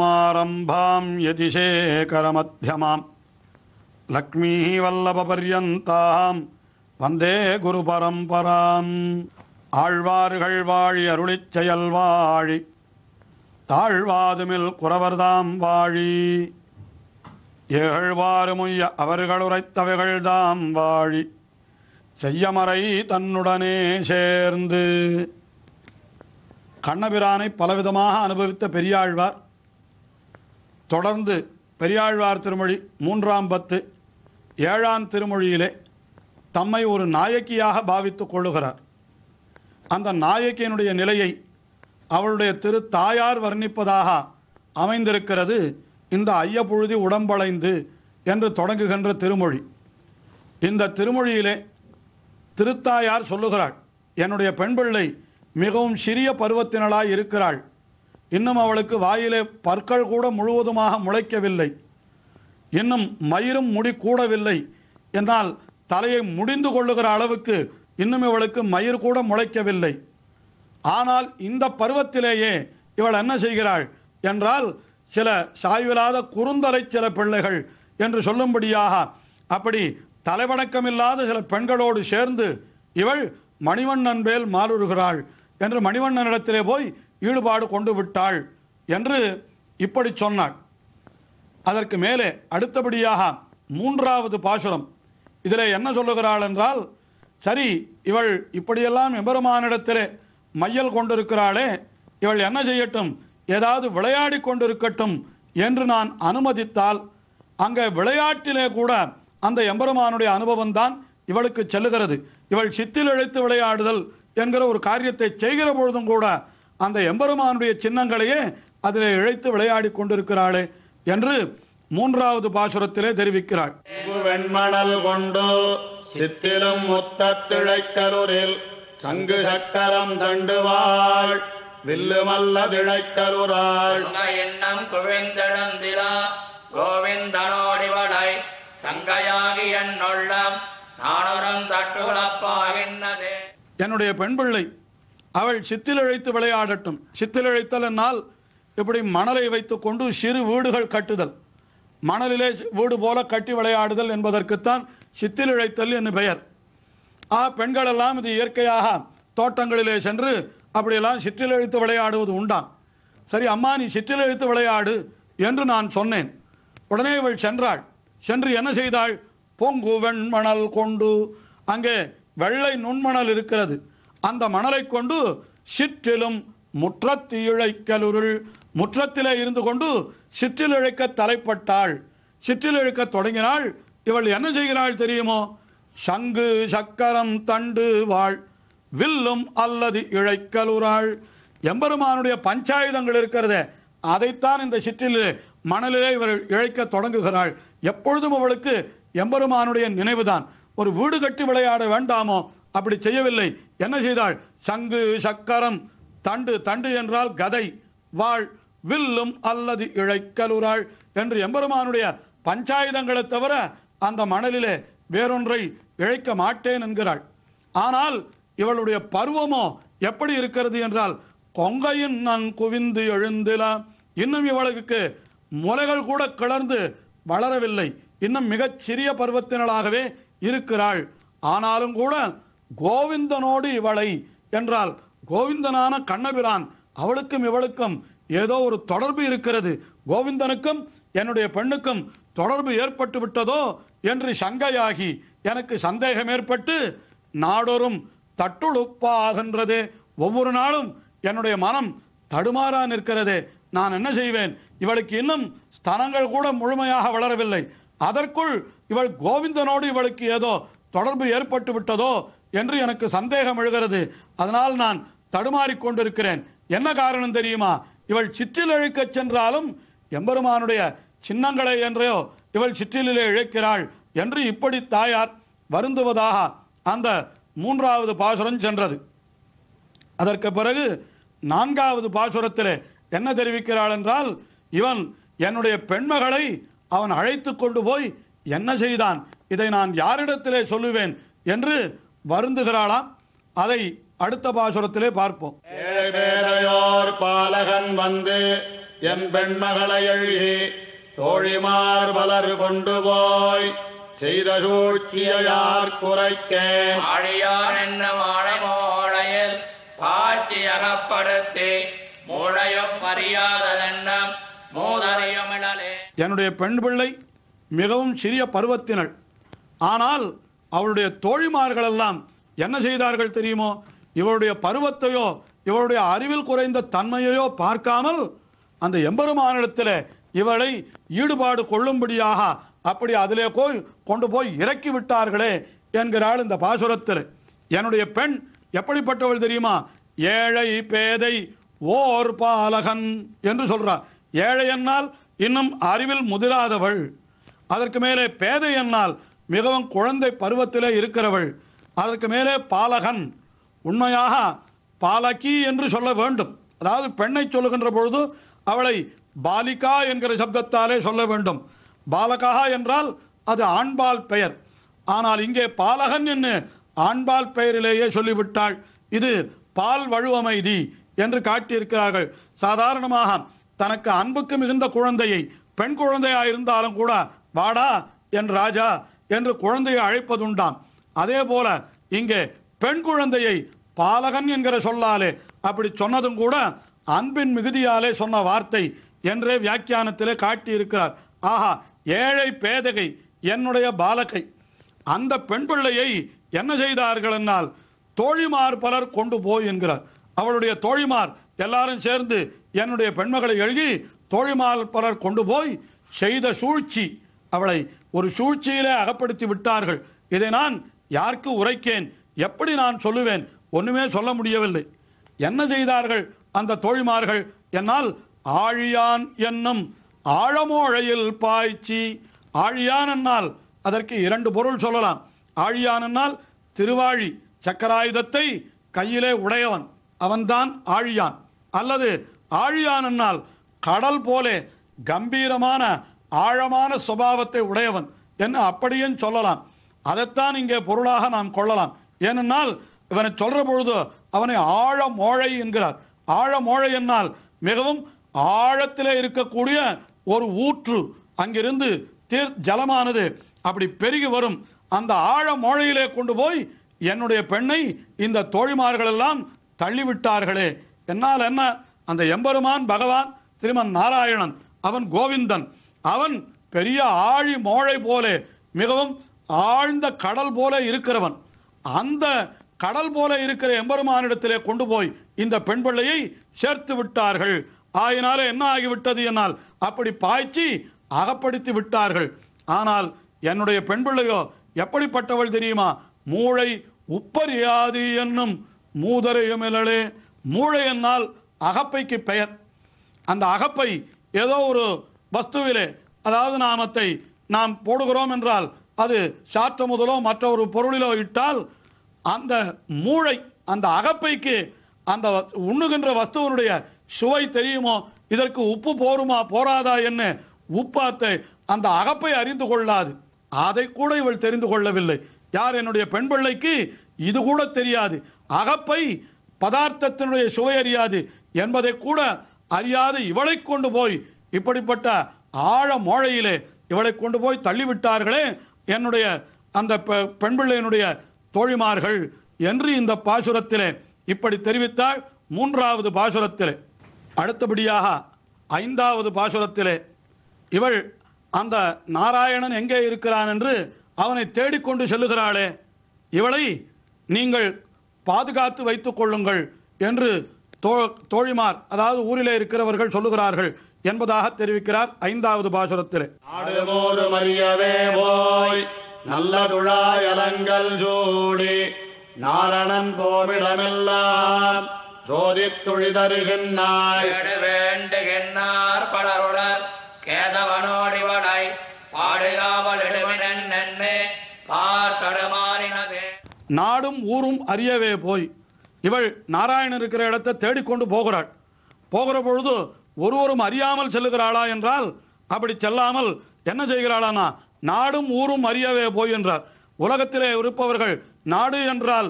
अस्मत्गुरुसमारम्भां यतिशेखरमध्यमाम् லக்ஷ்மீவல்லபபர்யந்தாம் வந்தே குரு பரம்பராம் ஆழ்வார்கள் வாழி அருளிச் செயல் வாழி தாழ்வாதுமில் குறவர்தாம் வாழி ஏழ்வாறுமுய்ய அவர்கள் உரைத்தவைகள்தாம் வாழி செய்யமறை தன்னுடனே சேர்ந்து கண்ணபிரானை பலவிதமாக அனுபவித்த பெரியாழ்வார் தொடர்ந்து பெரியாழ்வார் திருமொழி மூன்றாம் பத்து ஏழாம் திருமொழியிலே தம்மை ஒரு நாயக்கியாக பாவித்துக் கொள்ளுகிறார். அந்த நாயக்கியினுடைய நிலையை அவளுடைய திரு தாயார் வர்ணிப்பதாக அமைந்திருக்கிறது இந்த ஐயப்புழுதி உடம்பளைந்து என்று தொடங்குகின்ற திருமொழி. இந்த திருமொழியிலே திருத்தாயார் சொல்லுகிறாள் என்னுடைய பெண் பிள்ளை மிகவும் சிறிய பருவத்தினளாய் இருக்கிறாள். இன்னும் அவளுக்கு வாயிலே பற்கள் கூட முழுவதுமாக முளைக்கவில்லை. இன்னும் மயிரும் முடி கூடவில்லை. என்றால் தலையை முடிந்து கொள்ளுகிற அளவுக்கு இன்னும் இவளுக்கு மயிர் கூட முளைக்கவில்லை. ஆனால் இந்த பருவத்திலேயே இவள் என்ன செய்கிறாள் என்றால் சில சாய்வில்லாத குறுந்தலை சில பிள்ளைகள் என்று சொல்லும்படியாக அப்படி தலைவணக்கமில்லாத சில பெண்களோடு சேர்ந்து இவள் மணிவண்ணன் மேல் மாறுகிறாள் என்று மணிவண்ணனிடத்திலே போய் ஈடுபாடு கொண்டு விட்டாள் என்று இப்படி சொன்னாள். அதற்கு மேலே அடுத்தபடியாக மூன்றாவது பாசுரம். இதிலே என்ன சொல்லுகிறாள் என்றால் சரி இவள் இப்படியெல்லாம் எம்பெருமானிடத்திலே மையல் கொண்டிருக்கிறாளே இவள் என்ன செய்யட்டும்? ஏதாவது விளையாடி கொண்டிருக்கட்டும் என்று நான் அனுமதித்தால் அங்கே விளையாட்டிலே கூட அந்த எம்பெருமானுடைய அனுபவம் தான் இவளுக்கு செல்லுகிறது. இவள் சித்தில் இழைத்து விளையாடுதல் என்கிற ஒரு காரியத்தை செய்கிற பொழுதும் கூட அந்த எம்பெருமானுடைய சின்னங்களையே அதிலே இழைத்து விளையாடி கொண்டிருக்கிறாளே என்று மூன்றாவது பாசுரத்திலே தெரிவிக்கிறாள். வெண்மணல் கொண்டு சித்திலும் முத்தத்திழைக்கருரில் சங்கு சக்கரம் தண்டுவாள். வில்லுமல்ல திழைக்கருராள். உங்க எண்ணம் குவிந்தெழுந்திலா கோவிந்தனோடிவளை சங்கையாகி என்னுள்ளம் நானொரும் தட்டுளப்பாகின்னதே என்னுடைய பெண் பிள்ளை அவள் சித்திலழைத்து விளையாடட்டும். சித்திலழைத்தல் என்னால் இப்படி மணலை வைத்துக் கொண்டு சிறு வீடுகள் கட்டுதல். மணலிலே வீடு போல கட்டி விளையாடுதல் என்பதற்குத்தான் சித்திலிழைத்தல் என்று பெயர். ஆ பெண்கள் எல்லாம் இது இயற்கையாக தோட்டங்களிலே சென்று அப்படியெல்லாம் சிற்றிலழித்து விளையாடுவது உண்டாம் சரி அம்மா நீ சிற்றிலழித்து விளையாடு என்று நான் சொன்னேன். உடனே இவள் சென்றாள். சென்று என்ன செய்தாள்? பொங்கு வெண்மணல் கொண்டு அங்கே வெள்ளை நுண்மணல் இருக்கிறது. அந்த மணலை கொண்டு சிற்றிலும் முற்றத்திழைக்கலுருள் முற்றத்திலே இருந்து கொண்டு சிற்றில் இழைக்க தலைப்பட்டாள். சிற்றில் இழுக்க தொடங்கினாள். இவள் என்ன செய்கிறாள் தெரியுமோ? சங்கு சக்கரம் தண்டு வாழ் வில்லும் அல்லது இழைக்கலுறாள். எம்பெருமானுடைய பஞ்சாயுதங்கள் இருக்கிறதே அதைத்தான் இந்த சிற்றிலே மணலிலே இவர் இழைக்க தொடங்குகிறாள். எப்பொழுதும் அவளுக்கு எம்பெருமானுடைய நினைவுதான். ஒரு வீடு கட்டி விளையாட வேண்டாமோ? அப்படி செய்யவில்லை. என்ன செய்தாள்? சங்கு சக்கரம் தண்டு தண்டு என்றால் கதை. வாழ் வில்லும் அல்லது இழைக்கலுறாள் என்று எம்பெருமானுடைய பஞ்சாயுதங்களை தவிர அந்த மணலிலே வேறொன்றை இழைக்க மாட்டேன் என்கிறாள். ஆனால் இவளுடைய பருவமோ எப்படி இருக்கிறது என்றால் கொங்கையின் நான் குவிந்து எழுந்திலா. இன்னும் இவளுக்கு முலைகள் கூட கிளர்ந்து வளரவில்லை. இன்னும் மிகச் சிறிய பருவத்தினளாகவே இருக்கிறாள். ஆனாலும் கூட கோவிந்தனோடு இவளை என்றால் கோவிந்தனான கண்ணபிரான் அவளுக்கும் இவளுக்கும் ஏதோ ஒரு தொடர்பு இருக்கிறது. கோவிந்தனுக்கும் என்னுடைய பெண்ணுக்கும் தொடர்பு ஏற்பட்டு விட்டதோ என்று சங்கையாகி எனக்கு சந்தேகம் ஏற்பட்டு நாடொரும் தட்டுழுப்பாகின்றதே. ஒவ்வொரு நாளும் என்னுடைய மனம் தடுமாறா நிற்கிறதே. நான் என்ன செய்வேன்? இவளுக்கு இன்னும் ஸ்தனங்கள் கூட முழுமையாக வளரவில்லை. அதற்குள் இவள் கோவிந்தனோடு இவளுக்கு ஏதோ தொடர்பு ஏற்பட்டு விட்டதோ என்று எனக்கு சந்தேகம் எழுகிறது. அதனால் நான் தடுமாறிக் கொண்டிருக்கிறேன். என்ன காரணம் தெரியுமா? இவள் சிற்றில் இழுக்கச் சென்றாலும் எம்பெருமானுடைய சின்னங்களை என்றையோ இவள் சிற்றிலே இழைக்கிறாள் என்று இப்படி தாயார் வருந்துவதாக அந்த மூன்றாவது பாசுரம் சென்றது. அதற்கு பிறகு நான்காவது பாசுரத்திலே என்ன தெரிவிக்கிறாள் என்றால் இவன் என்னுடைய பெண்மகளை அவன் அழைத்து கொண்டு போய் என்ன செய்தான்? இதை நான் யாரிடத்திலே சொல்லுவேன்? என்று வருந்துகிறாளாம். அதை அடுத்த பாசுரத்திலே பார்ப்போம். ஏழு பேரையோர் பாலகன் வந்து என் பெண்மகளை எழுகி தோழிமார் பலர் கொண்டு போய் செய்த சூழ்ச்சியார் குறைக்கேன் ஆழியார் என்னும் ஆழமோழையில் பாய்ச்சி அகப்படுத்தி மூளையும் அறியாததென்னம் மூதறியுமிழலே என்னுடைய பெண் பிள்ளை மிகவும் சிறிய பருவத்தினள். ஆனால் அவளுடைய தோழிமார்கள் எல்லாம் என்ன செய்தார்கள் தெரியுமோ? இவருடைய பருவத்தையோ இவருடைய அறிவில் குறைந்த தன்மையையோ பார்க்காமல் அந்த எம்பெருமானிடத்தில் இவளை ஈடுபாடு கொள்ளும்படியாக அப்படி அதிலே போய் கொண்டு போய் இறக்கி விட்டார்களே என்கிறாள் இந்த பாசுரத்தில். என்னுடைய பெண் எப்படிப்பட்டவள் தெரியுமா? ஏழை பேதை ஓர் பாலகன் என்று சொல்றார் ஏழை என்னால் இன்னும் அறிவில் முதிராதவள். அதற்கு மேலே பேதை என்னால் மிகவும் குழந்தை பருவத்திலே இருக்கிறவள். அதற்கு மேலே பாலகன். உண்மையாக பாலகி என்று சொல்ல வேண்டும். அதாவது பெண்ணை சொல்லுகின்ற பொழுது அவளை பாலிகா என்கிற சப்தத்தாலே சொல்ல வேண்டும். பாலகா என்றால் அது ஆண்பால் பெயர். ஆனால் இங்கே பாலகன் என்று ஆண்பால் பெயரிலேயே சொல்லிவிட்டாள். இது பால் வழுவமைதி என்று காட்டியிருக்கிறார்கள். சாதாரணமாக தனக்கு அன்புக்கு மிகுந்த குழந்தையை பெண் குழந்தையா இருந்தாலும் கூட வாடா என் ராஜா என்று குழந்தையை அழைப்பதுண்டாம். அதே போல இங்கே பெண் குழந்தையை பாலகன் என்கிற சொல்லாலே அப்படி சொன்னதும் கூட அன்பின் மிகுதியாலே சொன்ன வார்த்தை என்றே வியாக்கியானத்திலே காட்டியிருக்கிறார். ஆஹா ஏழை பேதகை என்னுடைய பாலகை. அந்த பெண் பிள்ளையை என்ன செய்தார்கள் என்னால்? தோழிமார் பலர் கொண்டு போய் என்கிறார். அவளுடைய தோழிமார் எல்லாரும் சேர்ந்து என்னுடைய பெண்மகளை எழுதி தோழிமார் பலர் கொண்டு போய் செய்த சூழ்ச்சி அவளை ஒரு சூழ்ச்சியிலே அகப்படுத்தி விட்டார்கள். இதை நான் யாருக்கு உரைக்கேன்? எப்படி நான் சொல்லுவேன்? ஒண்ணுமே சொல்ல முடியவில்லை. என்ன செய்தார்கள் அந்த தோழிமார்கள்? என்னால் ஆழியான் என்னும் ஆழமோழையில் பாய்ச்சி ஆழியான் என்னால் அதற்கு இரண்டு பொருள் சொல்லலாம். ஆழியான் என்னால் திருவாழி சக்கராயுதத்தை கையிலே உடையவன். அவன்தான் ஆழியான். அல்லது ஆழியான் என்னால் கடல் போலே கம்பீரமான ஆழமான சுபாவத்தை உடையவன். என்று அப்படியும் சொல்லலாம். அதைத்தான் இங்கே பொருளாக நாம் கொள்ளலாம். ஏனென்றால் இவனை சொல்ற பொழுது அவனை ஆழமோழை என்கிறார். ஆழமோழை என்னால் மிகவும் ஆழத்திலே இருக்கக்கூடிய ஒரு ஊற்று அங்கிருந்து தீர் ஜலமானது அப்படி பெருகி வரும். அந்த ஆழமோழையிலே கொண்டு போய் என்னுடைய பெண்ணை இந்த தோழிமார்கள் எல்லாம் தள்ளிவிட்டார்களே. என்னால் என்ன? அந்த எம்பெருமான் பகவான் திருமன் நாராயணன் அவன் கோவிந்தன் அவன் பெரிய ஆழி மோழை போலே மிகவும் ஆழ்ந்த கடல் போல இருக்கிறவன். அந்த கடல் போல இருக்கிற எம்பெருமானிடத்திலே கொண்டு போய் இந்த பெண் பிள்ளையை சேர்த்து விட்டார்கள். ஆயினாலே என்ன ஆகிவிட்டது என்னால்? அப்படி பாய்ச்சி அகப்படுத்தி விட்டார்கள். ஆனால் என்னுடைய பெண் பிள்ளையோ எப்படிப்பட்டவள் தெரியுமா? மூளை உப்பறியாது என்னும் மூதரையுமிழலே மூளை என்னால் அகப்பைக்கு பெயர். அந்த அகப்பை ஏதோ ஒரு வஸ்துவிலே அதாவது நாமத்தை நாம் போடுகிறோம் என்றால் அது சாற்ற முதலோ மற்ற ஒரு பொருளிலோ இட்டால் அந்த மூளை அந்த அகப்பைக்கு அந்த உண்ணுகின்ற வஸ்துவனுடைய சுவை தெரியுமோ? இதற்கு உப்பு போருமா போராதா என்ன உப்பாத்தை அந்த அகப்பை அறிந்து கொள்ளாது. அதை கூட இவள் தெரிந்து கொள்ளவில்லை. யார் என்னுடைய பெண் பிள்ளைக்கு இது கூட தெரியாது. அகப்பை பதார்த்தத்தினுடைய சுவை அறியாது என்பதை கூட அறியாது இவளை கொண்டு போய் இப்படிப்பட்ட ஆழ மோழையிலே இவளை கொண்டு போய் தள்ளிவிட்டார்களே என்னுடைய அந்த பெ- பெண் பிள்ளையினுடைய தோழிமார்கள் என்று இந்த பாசுரத்திலே இப்படி தெரிவித்தால் மூன்றாவது பாசுரத்திலே அடுத்தபடியாக ஐந்தாவது பாசுரத்திலே இவள் அந்த நாராயணன் எங்கே இருக்கிறான் என்று அவனை தேடிக்கொண்டு செல்லுகிறாளே இவளை நீங்கள் பாதுகாத்து வைத்துக் கொள்ளுங்கள் என்று தோ- தோழிமார் அதாவது ஊரிலே இருக்கிறவர்கள் சொல்லுகிறார்கள். என்பதாக தெரிவிக்கிறார் ஐந்தாவது பாசுரத்திலே. மறியவே போய் நல்ல துழாய் அலங்கள் சூடி நாரணன் போமிடமெல்லாம் சோதித் துழிதருகின்றாய். கேடு வேண்டுகின்றார் பலருளர் கேதவனோடிவளை பாடுகாவல் இடுவினன் நென்னு பார் தடுமாறினதே. நாடும் ஊரும் அறியவே போய் இவள் நாராயணன் இருக்கிற இடத்தை தேடிக்கொண்டு போகிறாள். போகிற பொழுது ஒருவரும் அறியாமல் செல்லுகிறாளா என்றால் அப்படி செல்லாமல் என்ன செய்கிறாளானா நாடும் ஊரும் அறியவே போய் என்றார். உலகத்திலே இருப்பவர்கள் நாடு என்றால்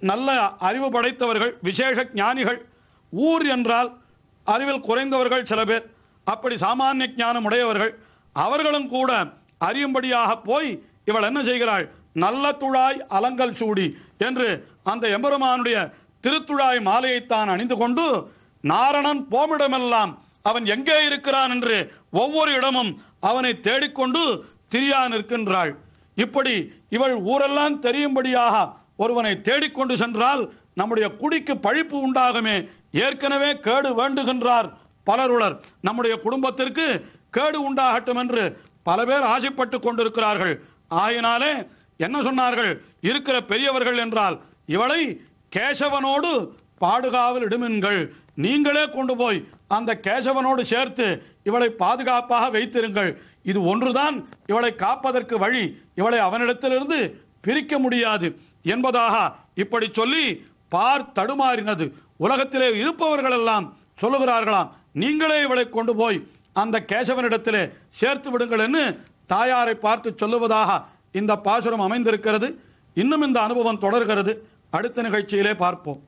நல்ல அறிவு படைத்தவர்கள் விசேஷ ஞானிகள் ஊர் என்றால் அறிவில் குறைந்தவர்கள் சில பேர் அப்படி சாமானிய ஞானம் உடையவர்கள் அவர்களும் கூட அறியும்படியாக போய் இவள் என்ன செய்கிறாள்? நல்ல துழாய் அலங்கல் சூடி என்று அந்த எம்பெருமானுடைய திருத்துழாய் மாலையைத்தான் அணிந்து கொண்டு நாரணன் போமிடமெல்லாம் அவன் எங்கே இருக்கிறான் என்று ஒவ்வொரு இடமும் அவனை தேடிக்கொண்டு திரியா நிற்கின்றாள். இப்படி இவள் ஊரெல்லாம் தெரியும்படியாக ஒருவனை தேடிக்கொண்டு சென்றால் நம்முடைய குடிக்கு பழிப்பு உண்டாகுமே. ஏற்கனவே கேடு வேண்டுகின்றார் பலருளர். நம்முடைய குடும்பத்திற்கு கேடு உண்டாகட்டும் என்று பல பேர் ஆசைப்பட்டு கொண்டிருக்கிறார்கள். ஆயினாலே என்ன சொன்னார்கள்? இருக்கிற பெரியவர்கள் என்றால் இவளை கேசவனோடு பாடுகாவல் இடுமின்கள். நீங்களே கொண்டு போய் அந்த கேசவனோடு சேர்த்து இவளை பாதுகாப்பாக வைத்திருங்கள். இது ஒன்றுதான் இவளை காப்பதற்கு வழி. இவளை அவனிடத்திலிருந்து பிரிக்க முடியாது என்பதாக இப்படி சொல்லி பார் தடுமாறினது. உலகத்திலே இருப்பவர்கள் எல்லாம் சொல்லுகிறார்களாம் நீங்களே இவளை கொண்டு போய் அந்த கேசவனிடத்திலே சேர்த்து விடுங்கள் என்று தாயாரை பார்த்து சொல்லுவதாக இந்த பாசுரம் அமைந்திருக்கிறது. இன்னும் இந்த அனுபவம் தொடர்கிறது. அடுத்த நிகழ்ச்சியிலே பார்ப்போம்.